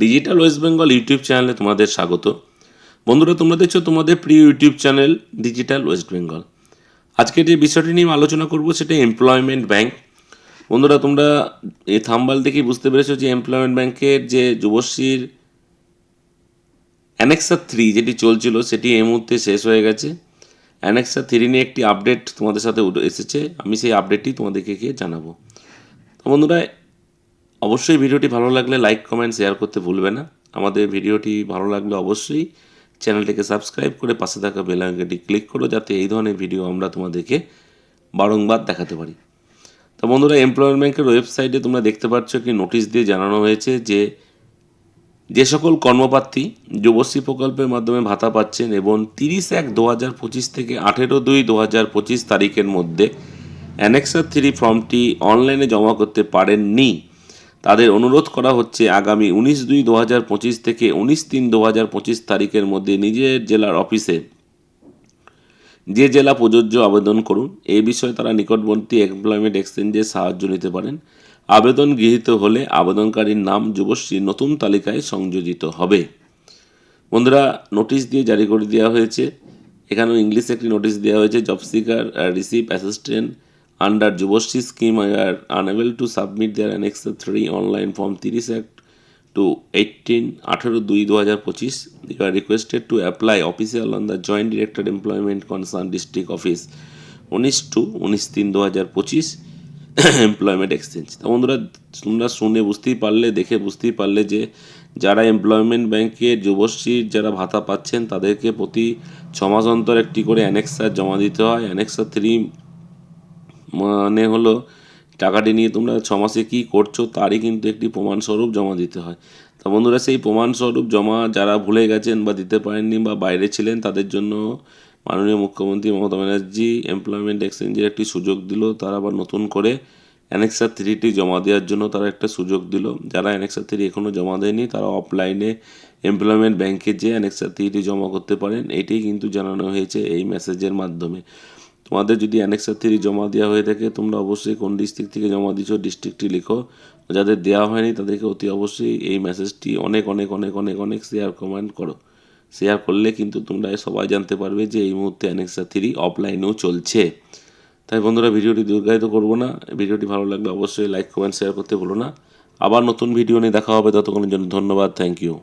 Digital West Bengal YouTube চ্যানেলে তোমাদের স্বাগত। বন্ধুরা, তোমরা দেখছ তোমাদের প্রিয় YouTube channel digital West Bengal আজকে যে বিষয়টি নিয়ে আলোচনা করব সেটা এমপ্লয়মেন্ট ব্যাংক বন্ধুরা, তোমরা এই থাম্বাল দেখেই বুঝতে পেরেছ যে এমপ্লয়মেন্ট ব্যাংকের যে যুবশ্রীর অ্যানেক্সা থ্রি যেটি চলছিল, সেটি এই মুহূর্তে শেষ হয়ে গেছে। অ্যানেক্সা থ্রি নিয়ে একটি আপডেট তোমাদের সাথে এসেছে। আমি সেই আপডেটটি তোমাদেরকে গিয়ে জানাব। তো বন্ধুরা অবশ্যই ভিডিওটি ভালো লাগলে লাইক, কমেন্ট, শেয়ার করতে ভুলবে না। আমাদের ভিডিওটি ভালো লাগলে অবশ্যই চ্যানেলটিকে সাবস্ক্রাইব করে পাশে থাকা বেল আইকনটি ক্লিক করো যাতে এই ধরনের ভিডিও আমরা তোমাদেরকে বারংবার দেখাতে পারি। তো বন্ধুরা এমপ্লয়মেন্ট ব্যাংকের ওয়েবসাইটে তোমরা দেখতে পাচ্ছ একটি নোটিশ দিয়ে জানানো হয়েছে যে যে সকল কর্মপ্রার্থী যুবশ্রী প্রকল্পের মাধ্যমে ভাতা পাচ্ছেন এবং তিরিশ এক দু হাজার পঁচিশ থেকে আঠেরো দুই দু হাজার পঁচিশ তারিখের মধ্যে অ্যানেক্সার থ্রি ফর্মটি অনলাইনে জমা করতে পারেননি। তাদের অনুরোধ করা হচ্ছে আগামী উনিশ দুই দু হাজার পঁচিশ থেকে উনিশ তিন দু হাজার পঁচিশ তারিখের মধ্যে নিজের জেলার অফিসে যে জেলা প্রযোজ্য আবেদন করুন। এই বিষয়ে তারা নিকটবর্তী এমপ্লয়মেন্ট এক্সচেঞ্জে সাহায্য নিতে পারেন। আবেদন গৃহীত হলে আবেদনকারীর নাম যুবশ্রী নতুন তালিকায় সংযোজিত হবে। বন্ধুরা, নোটিশ দিয়ে জারি করে দেওয়া হয়েছে। এখানেও ইংলিশে একটি নোটিশ দেওয়া হয়েছে, job seeker receive assistant under Yuvashree scheme are unable to submit their annex three online form তিরিশ অ্যাক্ট টু এইটিন আঠেরো দুই দু হাজার পঁচিশ you are requested to apply official on the joint director employment concern district office উনিশ two উনিশ তিন দু হাজার পঁচিশ এমপ্লয়মেন্ট এক্সচেঞ্জ তা বন্ধুরা, তোমরা শুনে বুঝতেই পারলে, দেখে বুঝতেই পারলে যে যারা এমপ্লয়মেন্ট ব্যাংকে যুবশ্রীর যারা ভাতা পাচ্ছেন, তাদেরকে প্রতি ছমাস অন্তর একটি করে অ্যানেক্সার জমা দিতে হয়। অ্যানেক্সার থ্রি মানে হলো টাকাটি নিয়ে তোমরা ছ মাসে কী করছ তারই কিন্তু একটি প্রমাণস্বরূপ জমা দিতে হয়। তা বন্ধুরা সেই প্রমাণস্বরূপ জমা যারা ভুলে গেছেন বা দিতে পারেননি বা বাইরে ছিলেন তাদের জন্য মাননীয় মুখ্যমন্ত্রী মমতা ব্যানার্জি এমপ্লয়মেন্ট এক্সচেঞ্জের একটি সুযোগ দিল। তারা আবার নতুন করে অ্যানেক্সার থ্রিটি জমা দেওয়ার জন্য তারা একটা সুযোগ দিল। যারা অ্যানেক্সার থ্রি এখনও জমা দেয়নি, তারা অফলাইনে এমপ্লয়মেন্ট ব্যাংকে যে অ্যানেক্সার থ্রিটি জমা করতে পারেন। এটি কিন্তু জানানো হয়েছে এই মেসেজের মাধ্যমে। তোমাদের যদি অ্যানেক্সার থ্রি জমা দেওয়া হয়ে থাকে, তোমরা অবশ্যই কোন ডিস্ট্রিক্ট থেকে জমা দিছো ডিস্ট্রিক্টটি লিখো। যাদের দেওয়া হয়নি, তাদেরকে অতি অবশ্যই এই মেসেজটি অনেক অনেক অনেক অনেক অনেক শেয়ার কমেন্ট করো। শেয়ার করলে কিন্তু তোমরা সবাই জানতে পারবে যে এই মুহূর্তে অ্যানেক্সা থ্রি অফলাইনেও চলছে। তাই বন্ধুরা, ভিডিওটি দীর্ঘায়িত করব না। ভিডিওটি ভালো লাগলে অবশ্যই লাইক কমেন্ট শেয়ার করতে ভুলো না। আবার নতুন ভিডিও নিয়ে দেখা হবে, ততক্ষণের জন্য ধন্যবাদ থ্যাংক ইউ